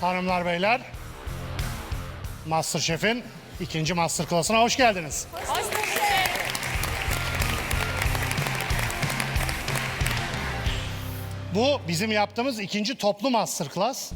Hanımlar beyler, Masterchef'in ikinci master klasına hoş geldiniz. Bu bizim yaptığımız ikinci toplu masterclass.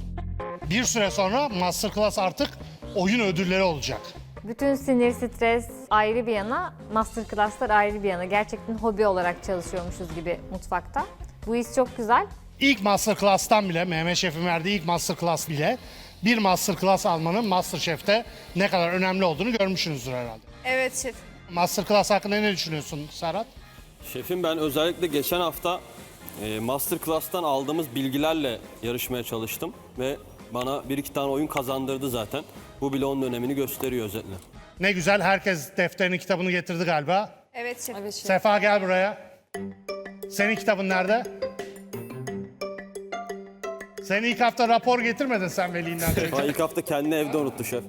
Bir süre sonra masterclass artık oyun ödülleri olacak. Bütün sinir, stres ayrı bir yana, masterclasslar ayrı bir yana. Gerçekten hobi olarak çalışıyormuşuz gibi mutfakta. Bu his çok güzel. İlk masterclass'tan bile, Mehmet Şef'in verdiği ilk masterclass bile bir masterclass almanın Masterchef'te ne kadar önemli olduğunu görmüşsünüzdür herhalde. Evet şef. Masterclass hakkında ne düşünüyorsun Serhat? Şefim ben özellikle geçen hafta e, Masterclass'tan aldığımız bilgilerle yarışmaya çalıştım ve bana bir iki tane oyun kazandırdı zaten. Bu bile onun önemini gösteriyor özetle. Ne güzel herkes defterini kitabını getirdi galiba. Evet şef. Sefa gel buraya. Senin kitabın nerede? Sen ilk hafta rapor getirmedin sen velinden önce. ilk hafta kendini evde unuttu şef.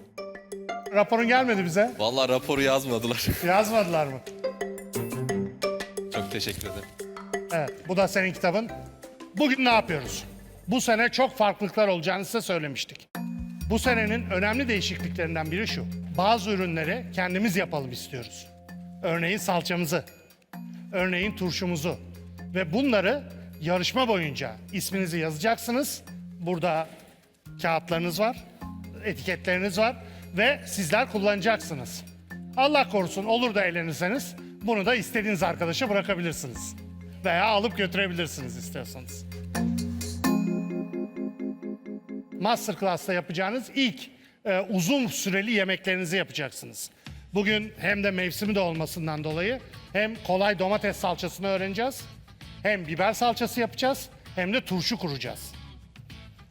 Raporun gelmedi bize. Vallahi raporu yazmadılar. Yazmadılar mı? Çok teşekkür ederim. Evet, bu da senin kitabın. Bugün ne yapıyoruz? Bu sene çok farklılıklar olacağını size söylemiştik. Bu senenin önemli değişikliklerinden biri şu. Bazı ürünleri kendimiz yapalım istiyoruz. Örneğin salçamızı, örneğin turşumuzu. Ve bunları yarışma boyunca isminizi yazacaksınız. Burada kağıtlarınız var, etiketleriniz var ve sizler kullanacaksınız. Allah korusun olur da eğlenirseniz bunu da istediğiniz arkadaşa bırakabilirsiniz. Veya alıp götürebilirsiniz istiyorsanız. Masterclass'ta yapacağınız ilk e, uzun süreli yemeklerinizi yapacaksınız. Bugün hem de mevsimi de olmasından dolayı hem kolay domates salçasını öğreneceğiz, hem biber salçası yapacağız, hem de turşu kuracağız.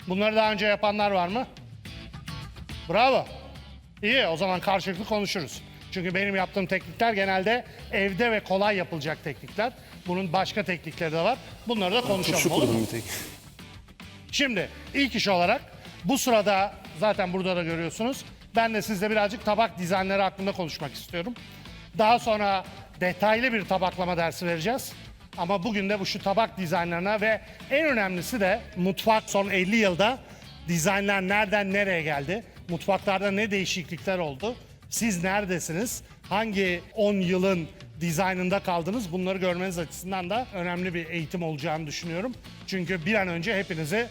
Bunları daha önce yapanlar var mı? Bravo. İyi o zaman karşılıklı konuşuruz. Çünkü benim yaptığım teknikler genelde evde ve kolay yapılacak teknikler. Bunun başka teknikleri de var. Bunları da konuşalım. olur mu? Şimdi ilk iş olarak bu sırada zaten burada da görüyorsunuz. Ben de sizle birazcık tabak dizaynları hakkında konuşmak istiyorum. Daha sonra detaylı bir tabaklama dersi vereceğiz. Ama bugün de bu şu tabak dizaynlarına ve en önemlisi de mutfak son 50 yılda dizaynlar nereden nereye geldi? Mutfaklarda ne değişiklikler oldu? Siz neredesiniz? Hangi 10 yılın dizaynında kaldınız? Bunları görmeniz açısından da önemli bir eğitim olacağını düşünüyorum. Çünkü bir an önce hepinizi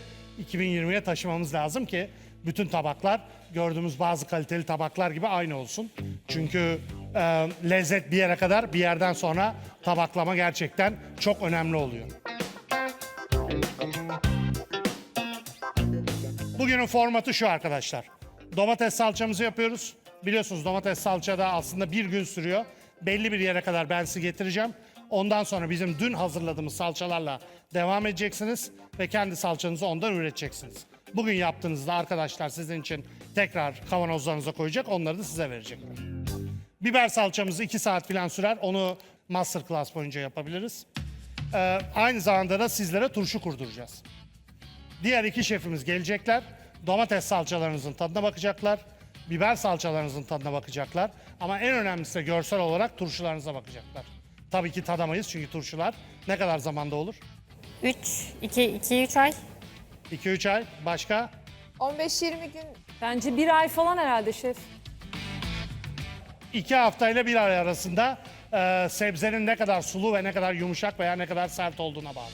2020'ye taşımamız lazım ki bütün tabaklar gördüğümüz bazı kaliteli tabaklar gibi aynı olsun. Çünkü e, lezzet bir yere kadar bir yerden sonra tabaklama gerçekten çok önemli oluyor. Bugünün formatı şu arkadaşlar. Domates salçamızı yapıyoruz. Biliyorsunuz domates salça da aslında bir gün sürüyor. Belli bir yere kadar ben sizi getireceğim. Ondan sonra bizim dün hazırladığımız salçalarla devam edeceksiniz ve kendi salçanızı ondan üreteceksiniz. Bugün yaptığınızda arkadaşlar sizin için tekrar kavanozlarınıza koyacak, onları da size verecekler. Biber salçamız 2 saat falan sürer. Onu masterclass boyunca yapabiliriz. Ee, aynı zamanda da sizlere turşu kurduracağız. Diğer iki şefimiz gelecekler. Domates salçalarınızın tadına bakacaklar. Biber salçalarınızın tadına bakacaklar. Ama en önemlisi de görsel olarak turşularınıza bakacaklar. Tabii ki tadamayız çünkü turşular ne kadar zamanda olur? 3, 2, 2, 3 ay. 2-3 ay. Başka? 15-20 gün Bence bir ay falan herhalde şef. 2 haftayla bir ay arasında e, sebzenin ne kadar sulu ve ne kadar yumuşak veya ne kadar sert olduğuna bağlı.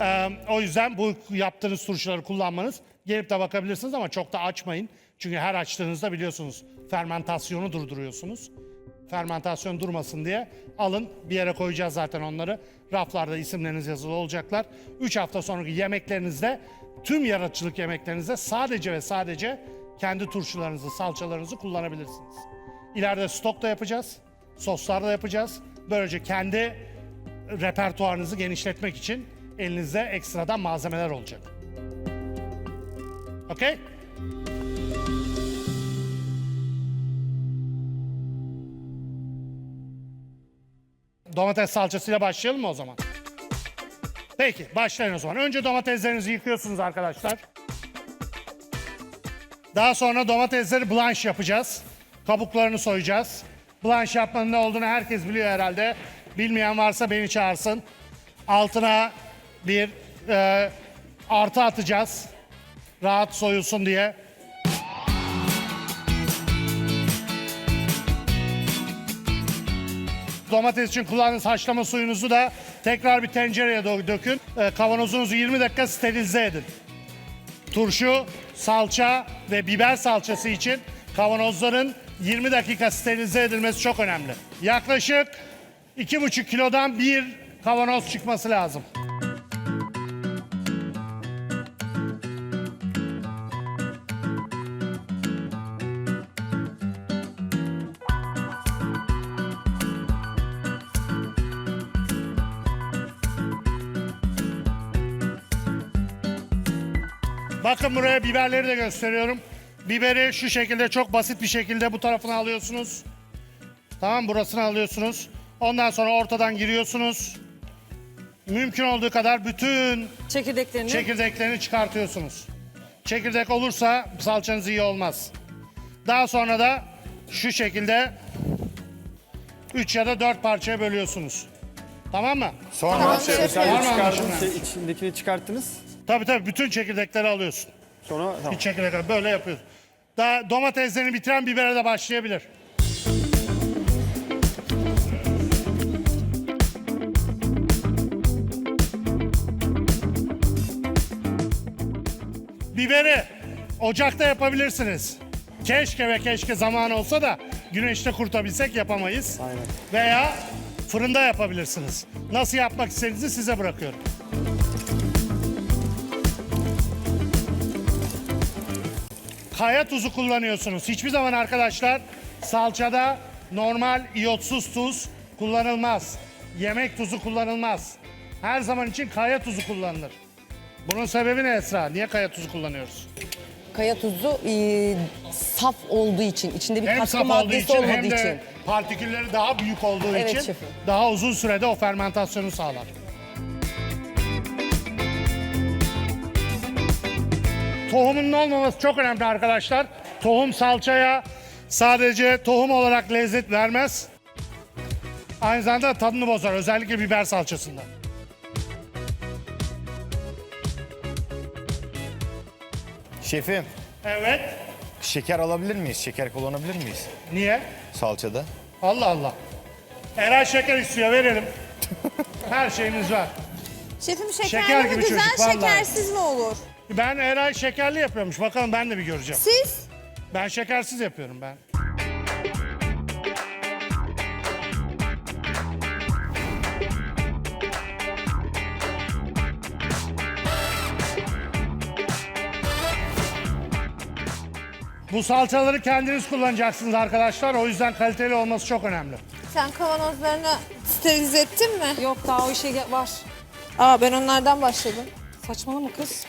E, o yüzden bu yaptığınız turşuları kullanmanız gelip de bakabilirsiniz ama çok da açmayın. Çünkü her açtığınızda biliyorsunuz fermentasyonu durduruyorsunuz. Fermentasyon durmasın diye alın bir yere koyacağız zaten onları. Raflarda isimleriniz yazılı olacaklar. 3 hafta sonraki yemeklerinizde tüm yaratıcılık yemeklerinizde sadece ve sadece kendi turşularınızı, salçalarınızı kullanabilirsiniz. İleride stok da yapacağız, soslar da yapacağız. Böylece kendi repertuarınızı genişletmek için elinizde ekstradan malzemeler olacak. Okey? Domates salçasıyla başlayalım mı o zaman? Peki başlayın o zaman. Önce domateslerinizi yıkıyorsunuz arkadaşlar. Daha sonra domatesleri blanch yapacağız. Kabuklarını soyacağız. Blanch yapmanın ne olduğunu herkes biliyor herhalde. Bilmeyen varsa beni çağırsın. Altına bir e, artı atacağız. rahat soyulsun diye. Domates için kullandığınız haşlama suyunuzu da tekrar bir tencereye dö- dökün. Ee, Kavanozunuzu 20 dakika sterilize edin. Turşu, salça ve biber salçası için kavanozların 20 dakika sterilize edilmesi çok önemli. Yaklaşık 2,5 kilodan bir kavanoz çıkması lazım. Bakın buraya biberleri de gösteriyorum. Biberi şu şekilde çok basit bir şekilde bu tarafını alıyorsunuz. Tamam burasını alıyorsunuz. Ondan sonra ortadan giriyorsunuz. Mümkün olduğu kadar bütün Çekirdeklerini. çekirdeklerini çıkartıyorsunuz. Çekirdek olursa salçanız iyi olmaz. Daha sonra da şu şekilde 3 ya da 4 parçaya bölüyorsunuz. Tamam mı? Sonra Tamam, şey, Var mı çıkardınız, anlaşılma? şey, içindekini çıkarttınız. Tabii tabii bütün çekirdekleri alıyorsun. Sonra tamam. Bir çekirdek böyle yapıyorsun. Daha domateslerini bitiren bibere de başlayabilir. Biberi ocakta yapabilirsiniz. Keşke ve keşke zaman olsa da güneşte kurtabilsek yapamayız. Aynen. Veya fırında yapabilirsiniz. Nasıl yapmak istediğinizi size bırakıyorum. Kaya tuzu kullanıyorsunuz. Hiçbir zaman arkadaşlar salçada normal iyotsuz tuz kullanılmaz. Yemek tuzu kullanılmaz. Her zaman için kaya tuzu kullanılır. Bunun sebebi ne Esra? Niye kaya tuzu kullanıyoruz? Kaya tuzu e, saf olduğu için, içinde bir Hem katkı saf olduğu maddesi için olmadığı hem de için. partikülleri daha büyük olduğu Evet için şefim. daha uzun sürede o fermentasyonu sağlar. Tohumunun olmaması çok önemli arkadaşlar. Tohum salçaya sadece tohum olarak lezzet vermez. Aynı zamanda tadını bozar. Özellikle biber salçasında. Şefim, Evet. şeker alabilir miyiz? Şeker kullanabilir miyiz? Niye? Salçada. Allah Allah. Eray şeker istiyor verelim. Her şeyimiz var. Şefim şekerli Şeker mi güzel, çocuk, vallahi. şekersiz mi olur? Ben Eray şekerli yapıyormuş. Bakalım ben de bir göreceğim. Siz? Ben şekersiz yapıyorum ben. Bu salçaları kendiniz kullanacaksınız arkadaşlar. O yüzden kaliteli olması çok önemli. Sen kavanozlarını sterilize ettin mi? Yok daha o işe ge- var. Aa ben onlardan başladım. Saçmalama kız.